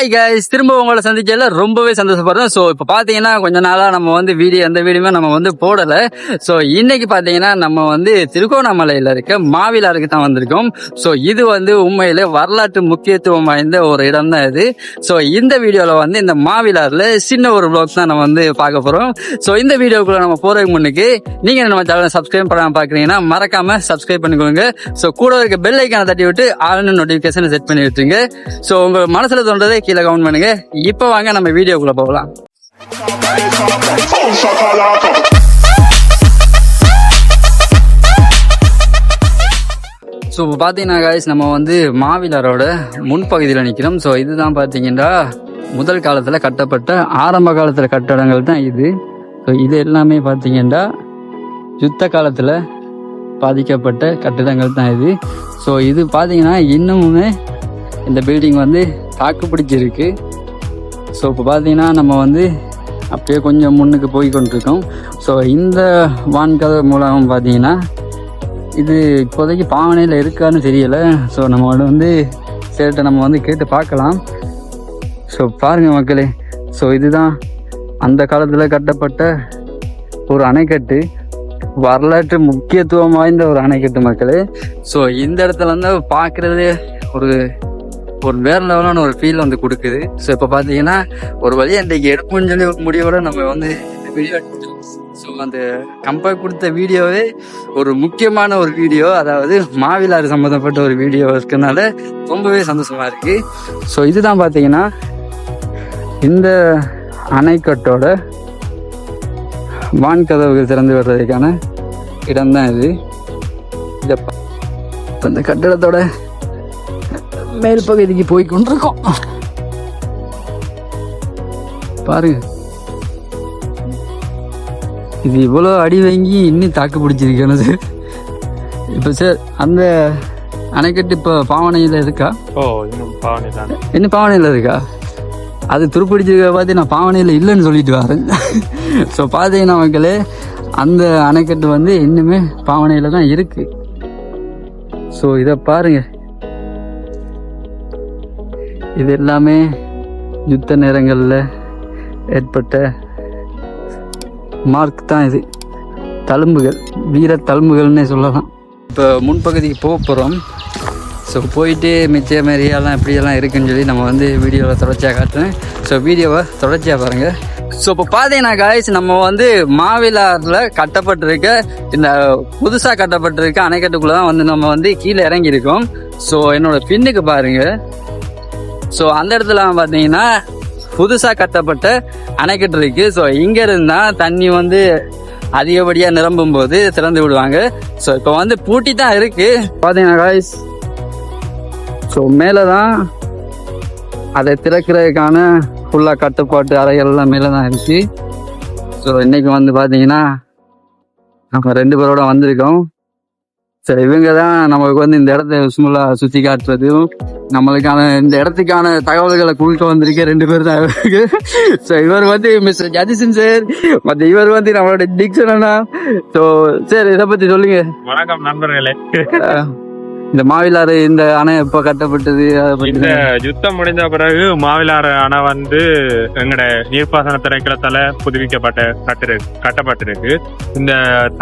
Hi guys திரும்ப உங்களை சந்திச்சதுல ரொம்பவே சந்தோஷப்படுறேன். ஸோ இப்போ பார்த்தீங்கன்னா கொஞ்ச நாளாக நம்ம வந்து வீடியோ எந்த வீடியோமே நம்ம வந்து போடலை. ஸோ இன்னைக்கு பார்த்தீங்கன்னா நம்ம வந்து திருகோணமலையில் இருக்க மாவிலாருக்கு தான் வந்திருக்கோம். ஸோ இது வந்து உண்மையில் வரலாற்று முக்கியத்துவம் வாய்ந்த ஒரு இடம் தான் இது. ஸோ இந்த வீடியோவில் வந்து இந்த மாவிலாரில் சின்ன ஒரு vlogs தான் நம்ம வந்து பார்க்க போகிறோம் ஸோ இந்த வீடியோக்குள்ளே நம்ம போகிறதுக்கு முன்னுக்கு நீங்கள் நம்ம சேனலை சப்ஸ்கிரைப் பண்ணாமல் பார்க்குறீங்கன்னா மறக்காம சப்ஸ்கிரைப் பண்ணிக்கோங்க. ஸோ கூட இருக்க பெல் ஐக்கானை தட்டி விட்டு ஆல்னு நோட்டிஃபிகேஷனை செட் பண்ணி விட்டுருங்க ஸோ உங்கள் மனசில் தோன்றதை கீழே கவுண்ட் பண்ணுங்க. இப்போ வாங்க நம்ம வீடியோக்குள்ள போகலாம். ஸோ இப்போ பார்த்தீங்கன்னா காய்ஸ் நம்ம வந்து மாவிலரோட முன்பகுதியில் நிற்கிறோம் ஸோ இதுதான் பார்த்தீங்கன்னா முதல் காலத்தில் கட்டப்பட்ட ஆரம்ப காலத்தில் கட்டடங்கள் தான் இது. ஸோ இது எல்லாமே பார்த்தீங்கன்னா யுத்த காலத்தில் பாதிக்கப்பட்ட கட்டிடங்கள் தான் இது. ஸோ இது பார்த்தீங்கன்னா இன்னமுமே இந்த பில்டிங் வந்து தாக்கு பிடிச்சிருக்கு. ஸோ இப்போ பார்த்தீங்கன்னா நம்ம வந்து அப்படியே கொஞ்சம் முன்னுக்கு போய் கொண்டிருக்கோம். ஸோ இந்த வான்கதை மூலம் பார்த்தீங்கன்னா இது இப்போதைக்கு பாவனையில் இருக்கான்னு தெரியலை. ஸோ நம்மளோட வந்து சேர்ட்ட நம்ம வந்து கேட்டு பார்க்கலாம். ஸோ பாருங்கள் மக்களே. ஸோ இதுதான் அந்த காலத்தில் கட்டப்பட்ட ஒரு அணைக்கட்டு. வரலாற்று முக்கியத்துவம் வாய்ந்த ஒரு அணைக்கட்டு மக்களே. ஸோ இந்த இடத்துல வந்து பார்க்குறது ஒரு ஒரு வேற லெவலான ஒரு ஃபீல் வந்து கொடுக்குது. ஸோ இப்போ பார்த்தீங்கன்னா ஒரு வழியாக இன்றைக்கு எடுப்போம்னு சொல்லி ஒரு முடிவோட நம்ம வந்து வீடியோ ஸோ அந்த கம்பேர் கொடுத்த வீடியோவே ஒரு முக்கியமான ஒரு வீடியோ அதாவது மாவிலாறு சம்மந்தப்பட்ட ஒரு வீடியோ இருக்கிறதுனால ரொம்பவே சந்தோஷமா இருக்கு. ஸோ இதுதான் பார்த்தீங்கன்னா இந்த அணைக்கட்டோட வான் கதவுகள் திறந்து விடுறதுக்கான இடம்தான் இது. இந்த இந்த கட்டடத்தோட மேல் பகுதிக்கு போய் கொண்டிருக்கோம். பாருங்க. இது இவ்வளோ அடி வாங்கி இன்னும் தாக்கு பிடிச்சிருக்கானது இப்போ சார் அந்த அணைக்கட்டு இப்போ பாவனையில் இருக்கா? ஓ இன்னும் பவானி தான் என்ன பாவனையில் இருக்கா? அது துருப்பிடிச்சிருக்க பார்த்து நான் பாவனையில் இல்லைன்னு சொல்லிட்டு வரேன். ஸோ பார்த்தீங்கன்னா மக்களே அந்த அணைக்கட்டு வந்து இன்னுமே பாவனையில் தான் இருக்கு. ஸோ இதை பாருங்க. இது எல்லாமே யுத்த நேரங்களில் ஏற்பட்ட மார்க் தான் இது. தழும்புகள் வீர தழும்புகள்னே சொல்லலாம். இப்போ முன்பகுதிக்கு போக போகிறோம் ஸோ போயிட்டு மிச்ச மாதிரியெல்லாம் எப்படியெல்லாம் இருக்குன்னு சொல்லி நம்ம வந்து வீடியோவில் தொடர்ச்சியாக காட்டுறேன். ஸோ வீடியோவை தொடர்ச்சியாக பாருங்கள் ஸோ இப்போ பார்த்தீங்கன்னா காய்ஸ் நம்ம வந்து மாவிலாரில் கட்டப்பட்டிருக்க இந்த புதுசாக கட்டப்பட்டிருக்க அணைக்கட்டுக்குள்ளே தான் வந்து நம்ம வந்து கீழே இறங்கியிருக்கோம். ஸோ என்னோடய பின்னுக்கு பாருங்கள் ஸோ அந்த இடத்துல பார்த்தீங்கன்னா புதுசாக கட்டப்பட்ட அணைக்கட்டு இருக்கு. ஸோ இங்கே இருந்தால் தண்ணி வந்து அதிகப்படியாக நிரம்பும் போது திறந்து விடுவாங்க. ஸோ இப்போ வந்து பூட்டி தான் இருக்கு. பார்த்தீங்கன்னா காய்ஸ் ஸோ மேலே தான் அதை திறக்கிறதுக்கான ஃபுல்லாக கட்டுப்பாட்டு அறைகள் எல்லாம் மேலே தான் இருந்துச்சு ஸோ இன்னைக்கு வந்து பார்த்தீங்கன்னா நம்ம ரெண்டு பேரோட வந்திருக்கோம். சரி இவங்க தான் நமக்கு வந்து இந்த இடத்த சும்மா சுற்றி காட்டுறதும் நம்மளுக்கான இந்த இடத்துக்கான தகவல்களை குழுக்க வந்திருக்க ரெண்டு பேர் தான் இவருக்கு. ஸோ இவர் வந்து மிஸ்டர் ஜதிசன் சார் மற்ற இவர் வந்து நம்மளோட டிக்சன் அண்ணா. ஸோ சார் இதை பற்றி சொல்லுங்க. வணக்கம் நண்பர்களே. இந்த மாவிலாறு இந்த அணை எப்போ கட்டப்பட்டது? இந்த யுத்தம் முடிந்த பிறகு மாவிலாறு அணை வந்து எங்கட நீர்ப்பாசன திணைக்களத்தால புதுப்பிக்கப்பட்ட கட்டிரு கட்டப்பட்டிருக்கு. இந்த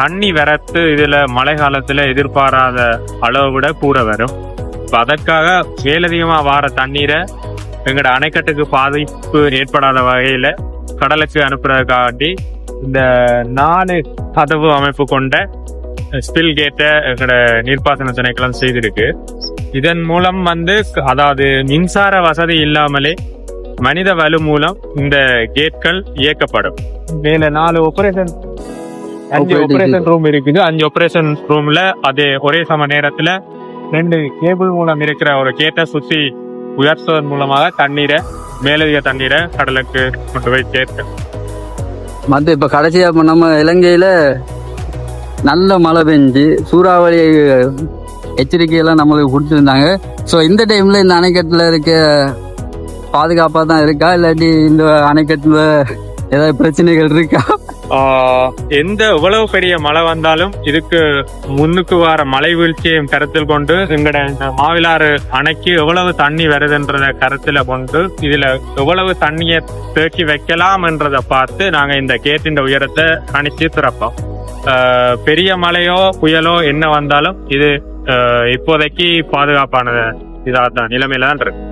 தண்ணி வரத்து இதுல மழை காலத்துல எதிர்பாராத அளவை விட கூட வரும். இப்ப அதற்காக மேலதிகமா வார தண்ணீரை எங்கட அணைக்கட்டுக்கு பாதிப்பு ஏற்படாத வகையில கடலுக்கு அனுப்புறதுக்காண்டி இந்த நாலு கதவு அமைப்பு கொண்ட ஸ்பில் கேட்டை எங்கட நீர்ப்பாசன திணைக்களம் செய்திருக்கு. இதன் மூலம் வந்து அதாவது மின்சார வசதி இல்லாமலே மனித வலு மூலம் இந்த கேட்கள் இயக்கப்படும். மேல நாலு ஆபரேஷன் அஞ்சு ஆபரேஷன் ரூம் இருக்குது. அஞ்சு ஆபரேஷன் ரூம்ல அதே ஒரே சம நேரத்துல ரெண்டு கேபிள் மூலம் இருக்கிற ஒரு கேட்டை சுற்றி உயர்த்துவதன் மூலமாக தண்ணீரை மேலதிக தண்ணீரை கடலுக்கு கொண்டு போய் சேர்த்து. மற்ற இப்போ கடைசியாக இப்போ நம்ம இலங்கையில் நல்ல மழை பெஞ்சு சூறாவளி எச்சரிக்கையெல்லாம் நம்மளுக்கு கொடுத்துருந்தாங்க. ஸோ இந்த டைமில் இந்த அணைக்கட்டில் இருக்க பாதுகாப்பாக தான் இருக்கா? இல்லாட்டி இந்த அணைக்கட்டில் ஏதாவது பிரச்சனைகள் இருக்கா? எந்த எவ்வளவு பெரிய மழை வந்தாலும் இதுக்கு முன்னுக்கு வர மழை வீழ்ச்சியையும் கருத்தில் கொண்டு எங்கட இந்த மாவிலாறு அணைக்கு எவ்வளவு தண்ணி வருதுன்றத கருத்துல கொண்டு இதுல எவ்வளவு தண்ணியை தேக்கி வைக்கலாம் என்றதை பார்த்து நாங்க இந்த கேட்டின் உயரத்தை அணைச்சு திறப்போம். ஆஹ், பெரிய மழையோ புயலோ என்ன வந்தாலும் இது ஆஹ், இப்போதைக்கு பாதுகாப்பான இதாதான் நிலைமையில தான் இருக்கு.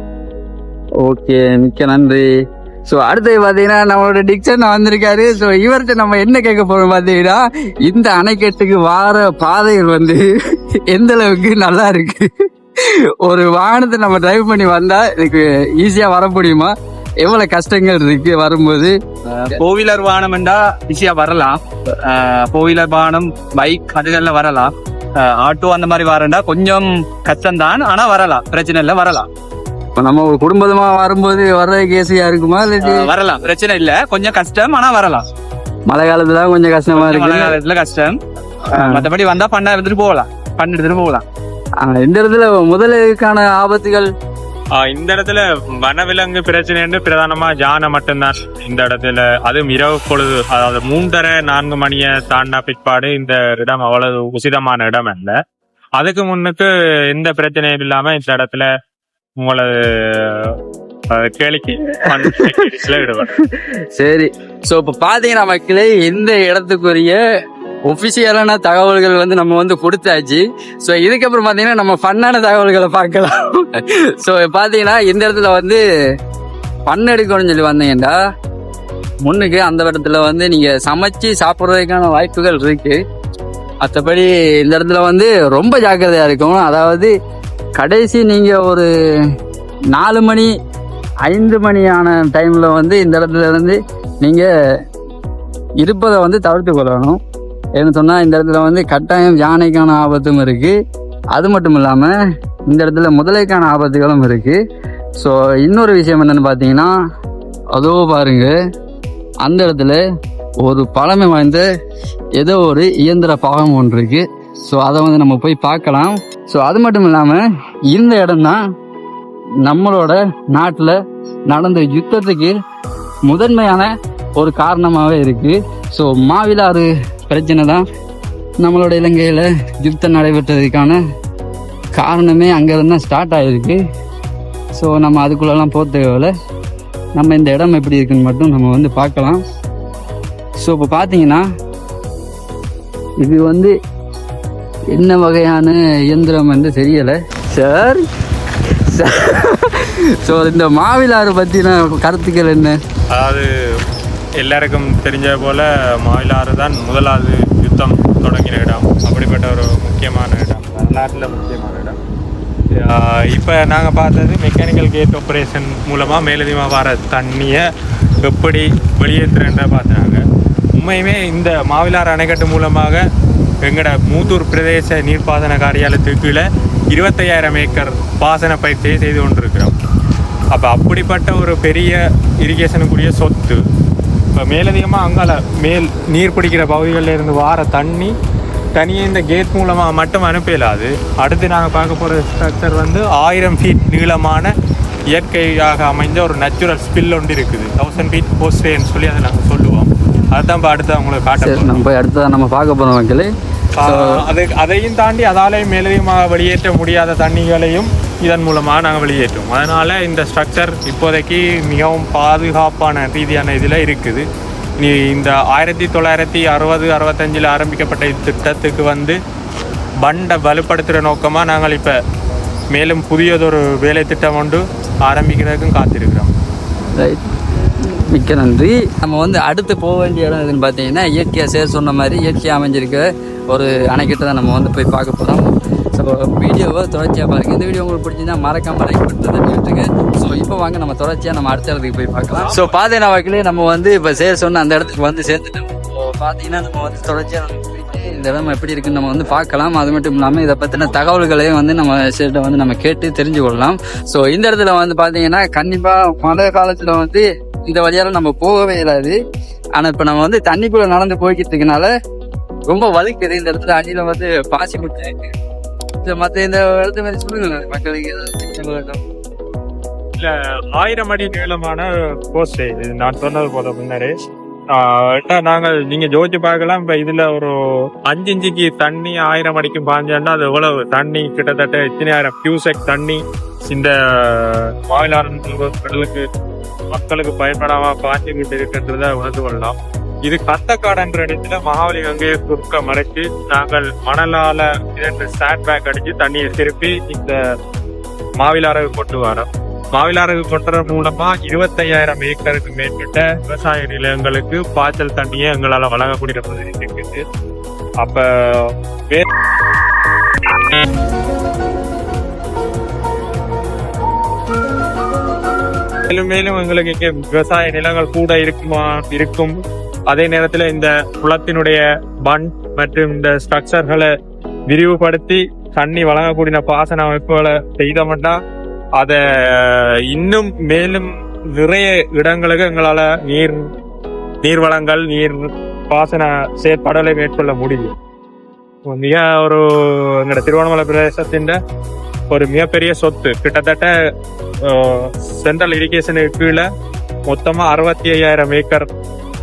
ஓகே மிக்க நன்றி. ஸோ அடுத்தது பார்த்தீங்கன்னா நம்மளோட டிக்சன் வந்திருக்காரு. ஸோ இவர்கிட்ட நம்ம என்ன கேட்க போகிறோம் பார்த்தீங்கன்னா இந்த அணைக்கட்டுக்கு வார பாதைகள் வந்து எந்த அளவுக்கு நல்லா இருக்கு? ஒரு வாகனத்தை நம்ம டிரைவ் பண்ணி வந்தா இதுக்கு ஈஸியா வர முடியுமா? எவ்வளவு கஷ்டங்கள் இருக்கு வரும்போது? போவிலர் வாகனம் என்றா ஈஸியா வரலாம். போவிலர் வாகனம் பைக் அதுகள்ல வரலாம். ஆட்டோ அந்த மாதிரி வரண்டா கொஞ்சம் கஷ்டம்தான். ஆனா வரலாம். பிரச்சனை இல்லை வரலாம். நம்ம ஒரு குடும்பமா வரும்போது வர்றதுக்கு ஈஸியா இருக்குமா இல்லாட்டி அஹ் வரலாம். பிரச்சனை இல்ல. கொஞ்சம் கஷ்டம் ஆனா வரலாம். மழை காலத்துல கொஞ்சம் கஷ்டமா மழை இருக்கு காலத்துல கஷ்டம். மத்தபடி வந்தா பண்ண எடுத்துட்டு போகலாம். பண்ண எடுத்துட்டு போகலாம். இந்த இடத்துல முதலுக்கான ஆபத்துகள்? இந்த இடத்துல வனவிலங்கு பிரச்சனைன்னு பிரதானமா யானை மட்டும்தான். இந்த இடத்துல அதுவும் இரவு பொழுது அதாவது மூன்றரை நான்கு மணியை தாண்டின பிற்பாடு இந்த இடம் அவ்வளவு உசிதமான இடம் அல்ல. அதுக்கு முன்னுக்கு எந்த பிரச்சனையும் இல்லாம இந்த இடத்துல உங்களது ஆஹ், சரி. ஸோ இப்போ பார்த்தீங்கன்னா மக்களே இந்த இடத்துக்குரிய ஒஃபிஷியலான தகவல்கள் வந்து நம்ம வந்து கொடுத்தாச்சு. ஸோ இதுக்கப்புறம் பார்த்தீங்கன்னா நம்ம ஃபன்னான தகவல்களை பார்க்கலாம். ஸோ பார்த்தீங்கன்னா இந்த இடத்துல வந்து ஃபன் எடுக்கணும்னு சொல்லி வந்தீங்கன்னா முன்னுக்கு அந்த இடத்துல வந்து நீங்கள் சமைச்சு சாப்பிட்றதுக்கான வாய்ப்புகள் இருக்குது மற்றபடி இந்த இடத்துல வந்து ரொம்ப ஜாக்கிரதையாக இருக்கும் அதாவது கடைசி நீங்கள் ஒரு நாலு மணி ஐந்து மணியான டைமில் வந்து இந்த இடத்துல இருந்து இருப்பதை வந்து தவிர்த்து கொள்ளணும். ஏன்னு சொன்னால் இந்த இடத்துல வந்து கட்டாயம் யானைக்கான ஆபத்தும் இருக்குது அது மட்டும் இல்லாமல் இந்த இடத்துல முதலைக்கான ஆபத்துகளும் இருக்குது ஸோ இன்னொரு விஷயம் என்னென்னு பார்த்தீங்கன்னா அதோ பாருங்க அந்த இடத்துல ஒரு பழமை வாய்ந்த ஏதோ ஒரு இயந்திர பாகம் ஒன்று இருக்குது ஸோ அதை வந்து நம்ம போய் பார்க்கலாம். ஸோ அது மட்டும் இல்லாமல் இந்த இடம் தான் நம்மளோட நாட்டில் நடந்த யுத்தத்துக்கு முதன்மையான ஒரு காரணமாகவே இருக்கு. ஸோ மாவிலாறு பிரச்சனை தான் நம்மளோட இலங்கையில் யுத்தம் நடைபெற்றதுக்கான காரணமே அங்கேருந்து தான் ஸ்டார்ட் ஆகிருக்கு ஸோ நம்ம அதுக்குள்ளெல்லாம் போக தேவையில்ல. நம்ம இந்த இடம் எப்படி இருக்குன்னு மட்டும் நம்ம வந்து பார்க்கலாம். ஸோ இப்போ பார்த்தீங்கன்னா இது வந்து என்ன வகையான இயந்திரம் வந்து தெரியலை. சார் ஸோ இந்த மாவிலாறு பற்றின கருத்துக்கள் என்ன? அதாவது எல்லாருக்கும் தெரிஞ்ச போல் மாவிலாறு தான் முதலாவது யுத்தம் தொடங்கின இடம். அப்படிப்பட்ட ஒரு முக்கியமான இடம். வரலாற்றில் முக்கியமான இடம். இப்போ நாங்கள் பார்த்தது மெக்கானிக்கல் கேட் ஆப்ரேஷன் மூலமாக மேலதிகமாக வர தண்ணியை எப்படி வெளியேற்றுறன்ற பார்த்தாங்க உண்மையுமே இந்த மாவிலாறு அணைக்கட்டு மூலமாக எங்களோட மூத்தூர் பிரதேச நீர்ப்பாசன காரியாலயத்துக்கு கீழே இருபத்தையாயிரம் ஏக்கர் பாசன பயிற்சியை செய்து கொண்டிருக்கிறோம். அப்போ அப்படிப்பட்ட ஒரு பெரிய இரிகேஷனுக்குரிய சொத்து இப்போ மேலதிகமாக அங்கால மேல் நீர் பிடிக்கிற பகுதிகளில் இருந்து வார தண்ணி தனியாக இந்த கேட் மூலமாக மட்டும் அனுப்பலாது அடுத்து நாங்கள் பார்க்க போகிற ஸ்ட்ரக்சர் வந்து ஆயிரம் ஃபீட் நீளமான இயற்கையாக அமைந்த ஒரு நேச்சுரல் ஸ்பில் ஒன்று இருக்குது. தௌசண்ட் ஃபீட் போஸ்டேன்னு சொல்லி அதை நாங்கள் அதுதான் இப்போ அடுத்து அவங்களுக்கு காட்ட நம்ம அடுத்ததான் நம்ம பார்க்க போகிறோம் மக்களே அது அதையும் தாண்டி அதாலே மேலதிகமாக வெளியேற்ற முடியாத தண்ணிகளையும் இதன் மூலமாக நாங்கள் வெளியேற்றோம். அதனால் இந்த ஸ்ட்ரக்சர் இப்போதைக்கு மிகவும் பாதுகாப்பான ரீதியான இதில் இருக்குது. நீ இந்த ஆயிரத்தி தொள்ளாயிரத்தி அறுபது அறுபத்தஞ்சில் ஆரம்பிக்கப்பட்ட இத்திட்டத்துக்கு வந்து பண்டை வலுப்படுத்துகிற நோக்கமாக நாங்கள் இப்போ மேலும் புதியதொரு வேலை திட்டம் ஒன்று ஆரம்பிக்கிறதுக்கும் காத்திருக்கிறோம். ரைட் மிக்க நன்றி. நம்ம வந்து அடுத்து போக வேண்டிய இடம் எதுன்னு பார்த்தீங்கன்னா இயற்கையாக சேர் சொன்ன மாதிரி இயற்கையாக அமைஞ்சிருக்க ஒரு அணைக்கிட்ட தான் நம்ம வந்து போய் பார்க்க போகிறோம் ஸோ வீடியோவை தொடர்ச்சியாக பாருங்கள் இந்த வீடியோ உங்களுக்கு பிடிச்சிருந்தா மறக்காம லைக் பண்ணுறது விட்டுருங்க. ஸோ இப்போ வாங்க நம்ம தொடர்ச்சியாக நம்ம அடுத்த இடத்துக்கு போய் பார்க்கலாம். ஸோ பார்த்தீங்கன்னா வாக்கிலே நம்ம வந்து இப்போ சேர் சொன்ன அந்த இடத்துக்கு வந்து சேர்ந்துட்டோம். ஸோ பார்த்தீங்கன்னா நம்ம வந்து தொடர்ச்சியாக இந்த இடம் எப்படி இருக்குன்னு நம்ம வந்து பார்க்கலாம். அது மட்டும் இல்லாமல் இதை பற்றின தகவல்களையும் வந்து நம்ம சேர்ட்ட வந்து நம்ம கேட்டு தெரிஞ்சு கொள்ளலாம் ஸோ இந்த இடத்துல வந்து பார்த்தீங்கன்னா கண்டிப்பாக மழை காலத்தில் வந்து இந்த வழியால நம்ம போகவே இல்லாது ஆனால் இப்போ நம்ம வந்து தண்ணிக்குள்ள நடந்து போய்கிட்டு இருக்கனால ரொம்ப வலிக்குது. இந்த இடத்துல அடியில வந்து பாசி முட்டை இருக்கு. இந்த மற்ற இந்த இடத்த மாதிரி சொல்லுங்க மக்களுக்கு ஏதாவது இல்ல ஆயிரம் அடி நீளமான போஸ்ட் இது. நான் சொன்னது போல முன்னரே. நாங்கள் நீங்க ஜோதிச்சு பார்க்கலாம். இப்ப இதுல ஒரு அஞ்சு இஞ்சுக்கு தண்ணி ஆயிரம் அடிக்கும் பாஞ்சாண்டா அது எவ்வளவு? தண்ணி கிட்டத்தட்ட எத்தனை ஆயிரம்? கியூசெக் தண்ணி இந்த மாவிலாறு கடலுக்கு மக்களுக்கு பயன்படாம பாய்ச்சிக்கிட்டு இருக்கின்றத உணர்ந்து கொள்ளலாம். இது கத்தக்காடுன்ற இடத்துல மகாவலி கங்கையை சுருக்க மறைச்சு நாங்கள் மணலால இரண்டு சாட் பேக் அடிச்சு தண்ணியை திருப்பி இந்த மாவிலாரகு கொண்டு வரோம். மாவிலாரகு கொண்டுற மூலமா இருபத்தையாயிரம் ஏக்கருக்கு மேற்பட்ட விவசாய நிலங்களுக்கு பாய்ச்சல் தண்ணியை எங்களால வழங்கக்கூடிய பகுதி இருக்குது அப்ப மேலும் மேலும் எங்களுக்கு இங்கே விவசாய நிலங்கள் கூட இருக்குமா இருக்கும். அதே நேரத்தில் இந்த குளத்தினுடைய பண்ட் மற்றும் இந்த ஸ்ட்ரக்சர்களை விரிவுபடுத்தி தண்ணி வழங்கக்கூடிய பாசன அமைப்புகளை செய்தோம்னா அதை இன்னும் மேலும் நிறைய இடங்களுக்கு எங்களால் நீர் நீர் வளங்கள் நீர் பாசன செயற்பாடுகளை மேற்கொள்ள முடியும். மிக ஒரு எங்களோட திருவண்ணாமலை பிரதேசத்தின் ஒரு மிகப்பெரிய சொத்து. கிட்டத்தட்ட சென்ட்ரல் இரிகேஷனுக்கு கீழே மொத்தமா அறுபத்தி ஐயாயிரம் ஏக்கர்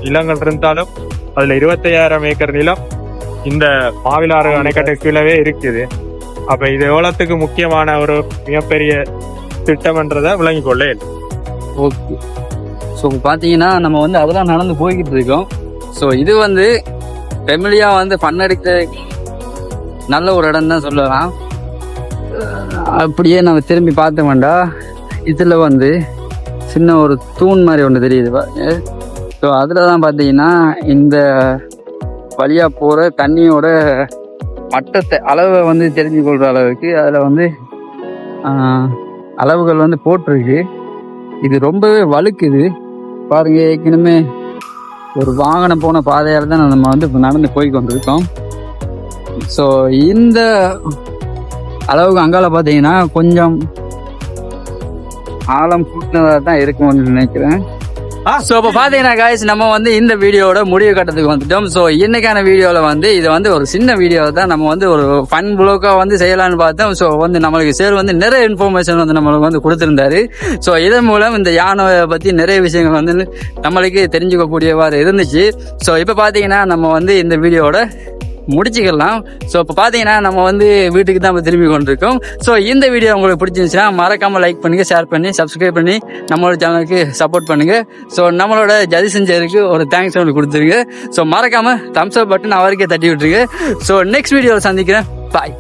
நிலங்கள் இருந்தாலும் அதுல இருபத்தையாயிரம் ஏக்கர் நிலம் இந்த மாவிலாறு அணைக்கட்டு கீழவே இருக்குது. அப்ப இது எவ்வளவுக்கு முக்கியமான ஒரு மிகப்பெரிய திட்டம்ன்றதை விளங்கிக் கொள்ள. ஓகே. ஸோ பார்த்தீங்கன்னா நம்ம வந்து அதெல்லாம் நடந்து போய்கிட்டு இருக்கோம். ஸோ இது வந்து ஃபெமிலியாக வந்து பண்ணடிக்க நல்ல ஒரு இடம் தான் சொல்லலாம். அப்படியே நம்ம திரும்பி பார்த்தோம்டா இதில் வந்து சின்ன ஒரு தூண் மாதிரி ஒன்று தெரியுது ஸோ அதில் தான் பார்த்தீங்கன்னா இந்த வழியாக போகிற தண்ணியோட மட்டத்தை அளவை வந்து தெரிஞ்சு கொள்கிற அளவுக்கு அதில் வந்து அளவுகள் வந்து போட்டிருக்கு. இது ரொம்பவே வழுக்குது. பாருங்க ஏற்கனவே ஒரு வாகனம் போன பாதையால் தான் நம்ம வந்து நடந்து போய் கொண்டிருக்கோம். ஸோ இந்த அளவுக்கு அங்கால பார்த்தீங்கன்னா கொஞ்சம் ஆழம் கூட்டினதாக தான் இருக்கும்னு நினைக்கிறேன். ஸோ இப்போ பார்த்தீங்கன்னா காய்ஸ் நம்ம வந்து இந்த வீடியோவோட முடிவு கட்டத்துக்கு வந்துட்டோம். ஸோ இன்னைக்கான வீடியோவில் வந்து இது வந்து ஒரு சின்ன வீடியோ தான். நம்ம வந்து ஒரு ஃபன் ப்ளோக்காக வந்து செய்யலாம்னு பார்த்தோம். ஸோ வந்து நம்மளுக்கு சேர் வந்து நிறைய இன்ஃபர்மேஷன் வந்து நம்மளுக்கு வந்து கொடுத்துருந்தாரு. ஸோ இதன் மூலம் இந்த யானையை பற்றி நிறைய விஷயங்கள் வந்து நம்மளுக்கு தெரிஞ்சுக்கக்கூடியவாறு இருந்துச்சு. ஸோ இப்போ பார்த்தீங்கன்னா நம்ம வந்து இந்த வீடியோவோட முடிச்சுக்கலாம். ஸோ இப்போ பார்த்தீங்கன்னா நம்ம வந்து வீட்டுக்கு தான் இப்போ திரும்பி கொண்டிருக்கோம். ஸோ இந்த வீடியோ உங்களுக்கு பிடிச்சிருந்துச்சுன்னா மறக்காமல் லைக் பண்ணுங்க ஷேர் பண்ணி சப்ஸ்கிரைப் பண்ணி நம்மளோட சேனலுக்கு சப்போர்ட் பண்ணுங்கள் ஸோ நம்மளோட ஜதி செஞ்சருக்கு ஒரு தேங்க்ஸ் ஒன்று கொடுத்துருங்க. ஸோ மறக்காம தம்ஸ் அப் பட்டன் அவருக்கே தட்டி விட்டுருங்க. ஸோ நெக்ஸ்ட் வீடியோவில் சந்திக்கிறேன். பாய்